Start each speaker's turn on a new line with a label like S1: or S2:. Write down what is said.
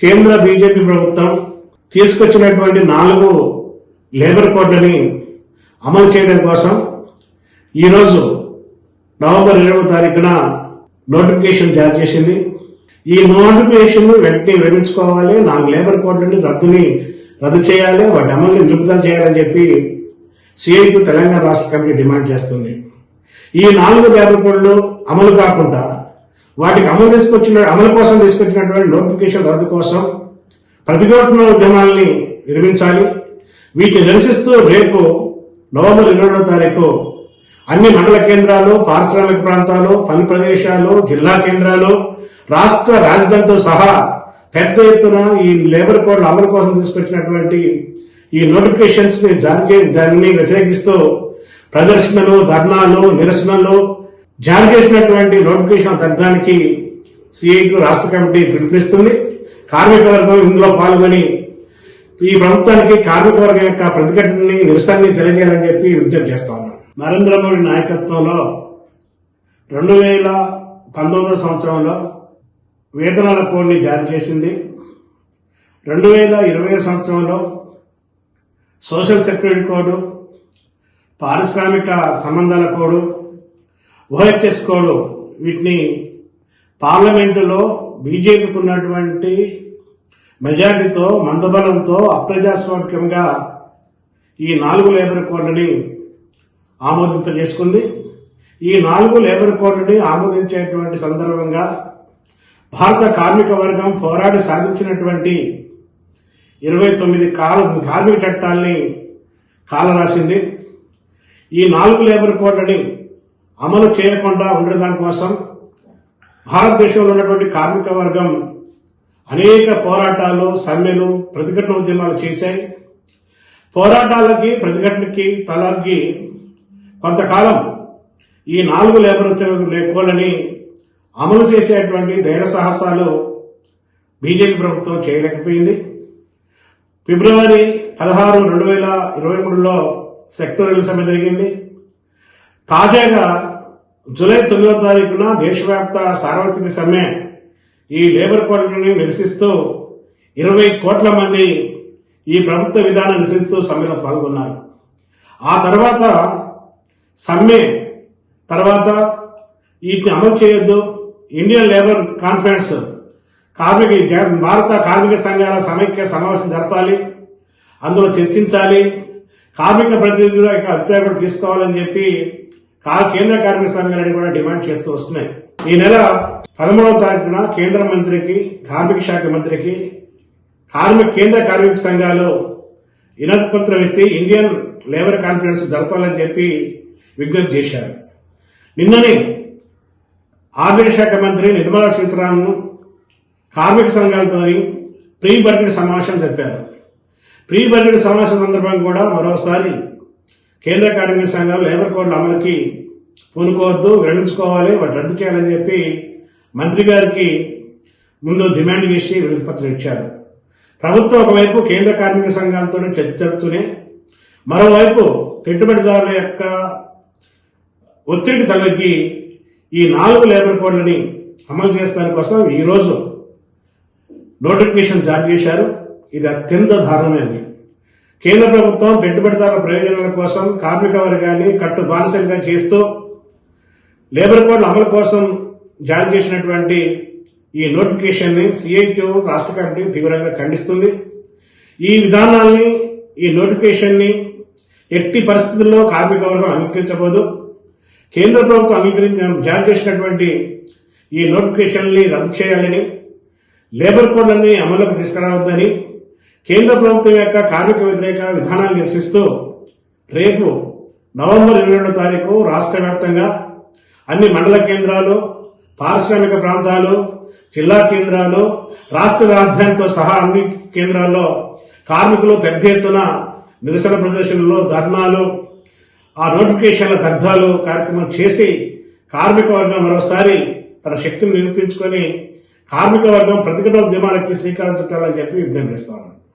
S1: కేంద్ర బీజేపీ ప్రభుత్వం తీసుకొచ్చినటువంటి నాలుగు లేబర్ కోడ్లని అమలు చేయడం కోసం ఈరోజు నవంబర్ ఇరవై తారీఖున నోటిఫికేషన్ జారీ చేసింది. ఈ నోటిఫికేషన్ వెంటనే వివరించుకోవాలి నాలుగు లేబర్ కోడ్లని రద్దుని రద్దు చేయాలి. వాటి అమలుని నిలుపుదల చేయాలని చెప్పి సిఐపి తెలంగాణ రాష్ట్ర కమిటీ డిమాండ్ చేస్తుంది. ఈ నాలుగు లేబర్ కోడ్లు అమలు కాకుండా వాటికి అమలు తీసుకొచ్చిన అమలు కోసం తీసుకొచ్చినటువంటి నోటిఫికేషన్ రద్దు కోసం ప్రతిఘటన ఉద్యమాల్ని నిర్మించాలి. వీటిని నిరసిస్తూ రేపు నవంబర్ ఇరవై రెండో తారీఖు అన్ని మండల కేంద్రాలు పారిశ్రామిక ప్రాంతాలు పని ప్రదేశాలు జిల్లా కేంద్రాలు రాష్ట్ర రాజధానితో సహా పెద్ద ఎత్తున ఈ లేబర్ కోడ్ల అమలు కోసం తీసుకొచ్చినటువంటి ఈ నోటిఫికేషన్స్ని జారీ చే- దాన్ని వ్యతిరేకిస్తూ ప్రదర్శనలు ధర్నాలు నిరసనలు జారీ చేసినటువంటి నోటిఫికేషన్ తగ్గడానికి సిఐటి రాష్ట్ర కమిటీ పిలుపునిస్తుంది. కార్మిక వర్గం ఇందులో పాల్గొని ఈ ప్రభుత్వానికి కార్మిక వర్గం యొక్క ప్రతిఘటనని నిరసనని తెలియజేయాలని చెప్పి విజ్ఞప్తి చేస్తా ఉన్నాం. నరేంద్ర మోడీ నాయకత్వంలో రెండు వేల పంతొమ్మిదవ సంవత్సరంలో వేతనాల కోడ్ని జారీ చేసింది. రెండు వేల ఇరవై సంవత్సరంలో సోషల్ సెక్యూరిటీ కోడ్ పారిశ్రామిక సంబంధాల కోడ్ ఓహెచ్ఎస్ కోడ్ వీటిని పార్లమెంటులో బీజేపీకి ఉన్నటువంటి మెజారిటీతో మందబలంతో అప్రజాస్వామికంగా ఈ నాలుగు లేబర్ కోడ్లని ఆమోదింపజేసుకుంది. ఈ నాలుగు లేబర్ కోడ్లని ఆమోదించేటువంటి సందర్భంగా భారత కార్మిక వర్గం పోరాడి సాధించినటువంటి ఇరవై తొమ్మిది కాల కార్మిక చట్టాల్ని కాలరాసింది. ఈ నాలుగు లేబర్ కోడ్లని అమలు చేయకుండా ఉండడం దానికోసం భారతదేశంలో ఉన్నటువంటి కార్మిక వర్గం అనేక పోరాటాలు సమ్మెలు ప్రతిఘటన ఉద్యమాలు చేశాయి. పోరాటాలకి ప్రతిఘటనకి తలగ్గి కొంతకాలం ఈ నాలుగు లేబర్ కోడ్లని అమలు చేసేటువంటి ధైర్య సాహసాలు బీజేపీ ప్రభుత్వం చేయలేకపోయింది. ఫిబ్రవరి పదహారు రెండు వేల ఇరవై మూడులో సెక్టోరియల్ సమ్మె జరిగింది. తాజాగా జూలై తొమ్మిదో తారీఖున దేశవ్యాప్త సార్వత్రిక సమ్మె ఈ లేబర్ కోడ్లను నిరసిస్తూ ఇరవై కోట్ల మంది ఈ ప్రభుత్వ విధానం నిరసిస్తూ సమ్మెలో పాల్గొన్నారు. ఆ తర్వాత సమ్మె తర్వాత వీటిని అమలు చేయొద్దు. ఇండియన్ లేబర్ కాన్ఫరెన్స్ కార్మిక జ- భారత కార్మిక సంఘాల సమైక్య సమావేశం జరపాలి. అందులో చర్చించాలి. కార్మిక ప్రతినిధుల యొక్క అభిప్రాయం తీసుకోవాలని చెప్పి ఆ కేంద్ర కార్మిక సంఘాలని కూడా డిమాండ్ చేస్తూ వస్తున్నాయి. ఈ నెల పదమూడవ తారీఖున కేంద్ర మంత్రికి కార్మిక శాఖ మంత్రికి కార్మిక కేంద్ర కార్మిక సంఘాలు వినతి పత్రం ఇచ్చి ఇండియన్ లేబర్ కాన్ఫరెన్స్ జరపాలని చెప్పి విజ్ఞప్తి చేశారు. నిన్ననే ఆర్థిక శాఖ మంత్రి నిర్మలా సీతారామన్ కార్మిక సంఘాలతో ప్రీ బడ్జెట్ సమావేశం చెప్పారు ప్రీ బడ్జెట్ సమావేశం సందర్భంగా కూడా మరోసారి కేంద్ర కార్మిక సంఘాలు లేబర్ కోడ్ల అమలుకి పూనుకోవద్దు విరమించుకోవాలి వాటి రద్దు చేయాలని చెప్పి మంత్రి గారికి ముందు డిమాండ్ చేసి వినతి ఇచ్చారు. ప్రభుత్వం ఒకవైపు కేంద్ర కార్మిక సంఘాలతో చర్చ జరుపుతూనే మరోవైపు పెట్టుబడిదారుల యొక్క ఒత్తిడి తలకి ఈ నాలుగు లేబర్ కోడ్లని అమలు చేస్తాని కోసం ఈరోజు నోటిఫికేషన్ జారీ చేశారు. ఇది అత్యంత దారుణమైనది. కేంద్ర ప్రభుత్వం పెట్టుబడిదారుల ప్రయోజనాల కోసం కార్మిక వర్గాన్ని కట్టు బానిసలుగా చేస్తూ లేబర్ కోడ్ల అమలు కోసం జారీ చేసినటువంటి ఈ నోటిఫికేషన్ని సిఐటిఓ రాష్ట్ర కమిటీ తీవ్రంగా ఖండిస్తుంది. ఈ విధానాల్ని ఈ నోటిఫికేషన్ని ఎట్టి పరిస్థితుల్లో కార్మిక వర్గం అంగీకరించబోదు. కేంద్ర ప్రభుత్వం అంగీకరించ జారీ చేసినటువంటి ఈ నోటిఫికేషన్ని రద్దు చేయాలని లేబర్ కోడ్లన్నీ అమలుకు తీసుకురావద్దని కేంద్ర ప్రభుత్వం యొక్క కార్మిక వ్యతిరేక విధానాన్ని నిరసిస్తూ రేపు నవంబర్ ఇరవై రెండో తారీఖు రాష్ట్ర వ్యాప్తంగా అన్ని మండల కేంద్రాలు పారిశ్రామిక ప్రాంతాలు జిల్లా కేంద్రాలు రాష్ట్ర రాజధానితో సహా అన్ని కేంద్రాల్లో కార్మికులు పెద్ద ఎత్తున నిరసన ప్రదర్శనలు ధర్నాలు ఆ నోటిఫికేషన్ల దగ్ధాలు కార్యక్రమం చేసి కార్మిక వర్గం మరోసారి తన శక్తిని నిరూపించుకొని కార్మిక వర్గం ప్రతిఘటన ఉద్యమాలకి శ్రీకారం చుట్టాలని చెప్పి విజ్ఞప్తి చేస్తాను